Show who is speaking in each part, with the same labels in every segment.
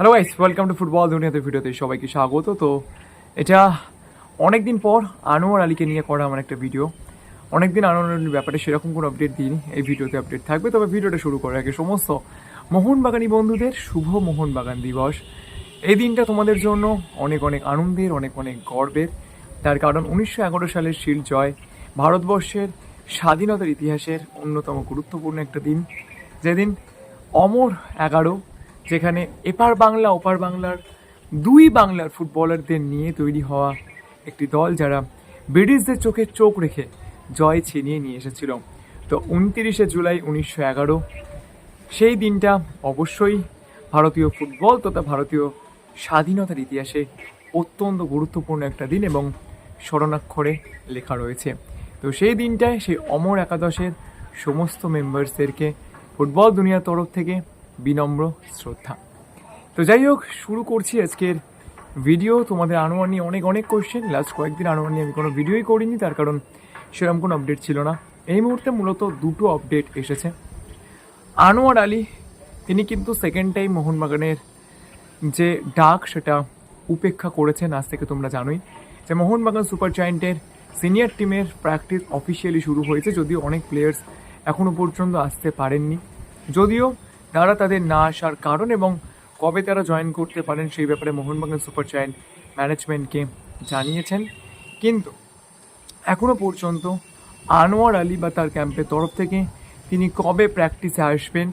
Speaker 1: Hello guys welcome to football দুনিয়াতে ভিডিওতে সবাইকে স্বাগত। তো এটা অনেক দিন পর আনোয়ার আলীকে নিয়ে করা আমার একটা ভিডিও অনেকদিন আনোয়ার আলীর ব্যাপারে সেরকম কোনো আপডেট দিইনি, এই ভিডিওতে আপডেট থাকবে। তবে ভিডিওটা শুরু করার আগে সমস্ত মোহনবাগানী বন্ধুদের শুভ মোহনবাগান দিবস। এই দিনটা তোমাদের জন্য অনেক অনেক আনন্দের, অনেক অনেক গর্বের। তার কারণ উনিশশো এগারো সালের শিল জয় ভারতবর্ষের স্বাধীনতার ইতিহাসের অন্যতম গুরুত্বপূর্ণ একটা দিন। যেদিন অমর এগারো যেখানে এপার বাংলা, ওপার বাংলার দুই বাংলার ফুটবলারদের নিয়ে তৈরি হওয়া একটি দল যারা ব্রিটিশদের চোখে চোখ রেখে জয় ছিনিয়ে নিয়ে এসেছিল। তো উনতিরিশে জুলাই উনিশশো এগারো, সেই দিনটা অবশ্যই ভারতীয় ফুটবল তথা ভারতীয় স্বাধীনতার ইতিহাসে অত্যন্ত গুরুত্বপূর্ণ একটা দিন এবং স্মরণাক্ষরে লেখা রয়েছে। তো সেই দিনটায় সেই অমর একাদশের সমস্ত মেম্বার্সদেরকে ফুটবল দুনিয়ার তরফ থেকে বিনম্র শ্রদ্ধা। তো যাই হোক, শুরু করছি আজকের ভিডিও তোমাদের আনোয়ার নিয়ে অনেক অনেক কোয়েশ্চেন লাস্ট কয়েকদিন আনোয়ার নিয়ে আমি কোনো ভিডিওই করিনি, তার কারণ সেরকম কোনো আপডেট ছিল না। এই মুহূর্তে মূলত দুটো আপডেট এসেছে। আনোয়ার আলী, তিনি কিন্তু সেকেন্ড টাইম মোহনবাগানের যে ডাক, সেটা উপেক্ষা করেছেন, আজ থেকে তোমরা জানোই। যে মোহনবাগান সুপার জায়েন্টের সিনিয়র টিমের প্র্যাকটিস অফিসিয়ালি শুরু হয়েছে, যদিও অনেক প্লেয়ার্স এখনও পর্যন্ত আসতে পারেননি। যদিও তারা তাদের না আসার কারণ এবং কবে তারা জয়েন করতে পারেন সেই ব্যাপারে মোহনবাগান সুপার জায়েন্ট ম্যানেজমেন্টকে জানিয়েছেন। কিন্তু এখনও পর্যন্ত আনোয়ার আলী বা তার ক্যাম্পের তরফ থেকে তিনি কবে প্র্যাকটিসে আসবেন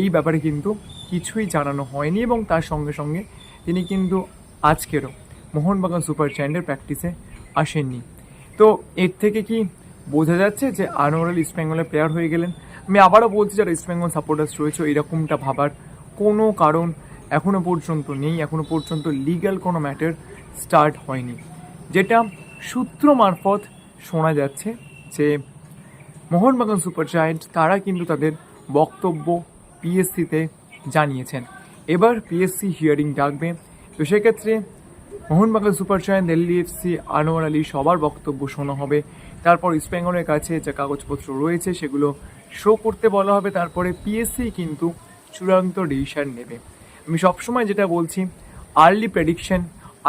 Speaker 1: এই ব্যাপারে কিন্তু কিছুই জানানো হয়নি এবং তার সঙ্গে সঙ্গে তিনি কিন্তু আজকেরও মোহনবাগান সুপার চ্যান্ডের প্র্যাকটিসে আসেননি। তো এর থেকে কি বোঝা যাচ্ছে যে আনোয়ার আলী ইস্ট বেঙ্গলের প্লেয়ার হয়ে গেলেন? আমি আবারও বলছি, যারা ইস্ট বেঙ্গল সাপোর্টার্স রয়েছে এরকমটা ভাবার কোনো কারণ এখনও পর্যন্ত নেই। এখনও পর্যন্ত লিগ্যাল কোনো ম্যাটার স্টার্ট হয়নি। যেটা সূত্র মারফত শোনা যাচ্ছে যে, মোহনবাগান সুপার জায়েন্ট তারা কিন্তু তাদের বক্তব্য পিএসসিতে জানিয়েছেন। এবার পিএসসি হিয়ারিং ডাকবে। তো সেক্ষেত্রে Mohun Bagan super giant Delhi FC Anwar Ali সবার বক্তব্য শোনা হবে। তারপর ইস্টবেঙ্গলের কাছে যে কাগজপত্র রয়েছে, সেগুলো শো করতে বলা হবে, তারপরে পিএসসি কিন্তু চূড়ান্ত ডিসিশন নেবে। আমি সবসময় যেটা বলছি আর্লি প্রেডিকশন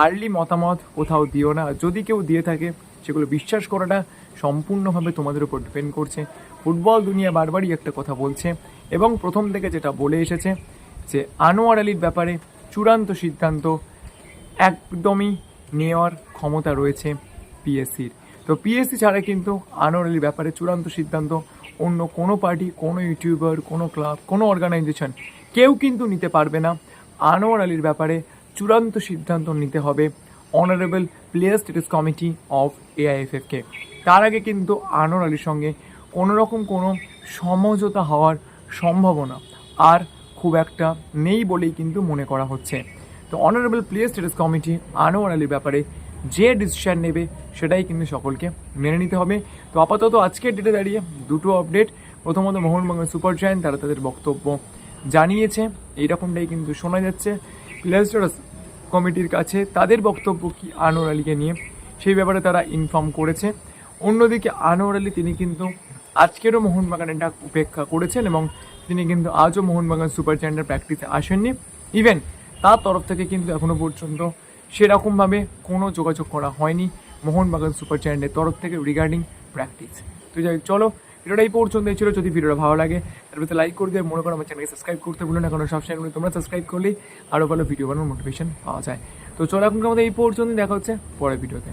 Speaker 1: আর্লি মতামত কোথাও দিও না। যদি কেউ দিয়ে থাকে, সেগুলো বিশ্বাস করাটা সম্পূর্ণভাবে তোমাদের উপর ডিপেন্ড করছে। ফুটবল দুনিয়া বারবারই একটা কথা বলছে, এবং প্রথম থেকে যেটা বলে এসেছে যে, আনোয়ার আলীর ব্যাপারে চূড়ান্ত সিদ্ধান্ত একদমই নেওয়ার ক্ষমতা রয়েছে পিএসসির তো পিএসসি ছাড়া কিন্তু আনোয়ার আলীর ব্যাপারে চূড়ান্ত সিদ্ধান্ত অন্য কোনো পার্টি, কোনো ইউটিউবার, কোনো ক্লাব, কোনো অর্গানাইজেশন কেউ কিন্তু নিতে পারবে না। আনোয়ার আলীর ব্যাপারে চূড়ান্ত সিদ্ধান্ত নিতে হবে honourable player status committee of এআইএফএফকে। তার আগে কিন্তু আনোয়ার আলীর সঙ্গে কোনো রকম কোনো সমঝোতা হওয়ার সম্ভাবনা আর খুব একটা নেই বলেই কিন্তু মনে করা হচ্ছে। তো honourable player status committee Anwar আলীর ব্যাপারে যে ডিসিশন নেবে সেটাই কিন্তু সকলকে মেনে নিতে হবে। তো আপাতত আজকের ডেটে দাঁড়িয়ে দুটো আপডেট প্রথমত মোহনবাগান সুপার জায়েন্ট তারা তাদের বক্তব্য জানিয়েছে। এইরকমটাই কিন্তু শোনা যাচ্ছে। প্লেয়ার কমিটির কাছে তাদের বক্তব্য কি আনোয়ার আলীকে নিয়ে সেই ব্যাপারে তারা ইনফর্ম করেছে। অন্যদিকে আনোয়ার আলী তিনি কিন্তু আজকেরও মোহনবাগানের ডাক উপেক্ষা করেছেন এবং তিনি কিন্তু আজও মোহনবাগান সুপার চ্যান্ডের প্র্যাকটিসে আসেননি। ইভেন তার তরফ থেকে কিন্তু এখনও পর্যন্ত সেরকমভাবে কোনো যোগাযোগ করা হয়নি মোহনবাগান সুপার চ্যানেলের তরফ থেকে রিগার্ডিং প্র্যাকটিস তো যাই চলো, ভিডিওটা এই পর্যন্ত ছিল। যদি ভিডিওটা ভালো লাগে তার ভিতরে লাইক করে দিয়ে মনে করো আমার চ্যানেলকে সাবস্ক্রাইব করতে ভুলো না, কারণ সব চ্যানেলগুলো তোমরা সাবস্ক্রাইব করলেই আরও ভালো ভিডিও বানানোর মোটিভেশন পাওয়া যায়। তো চলো এখন আমাদের এই পর্যন্ত দেখা হচ্ছে পরের ভিডিওতে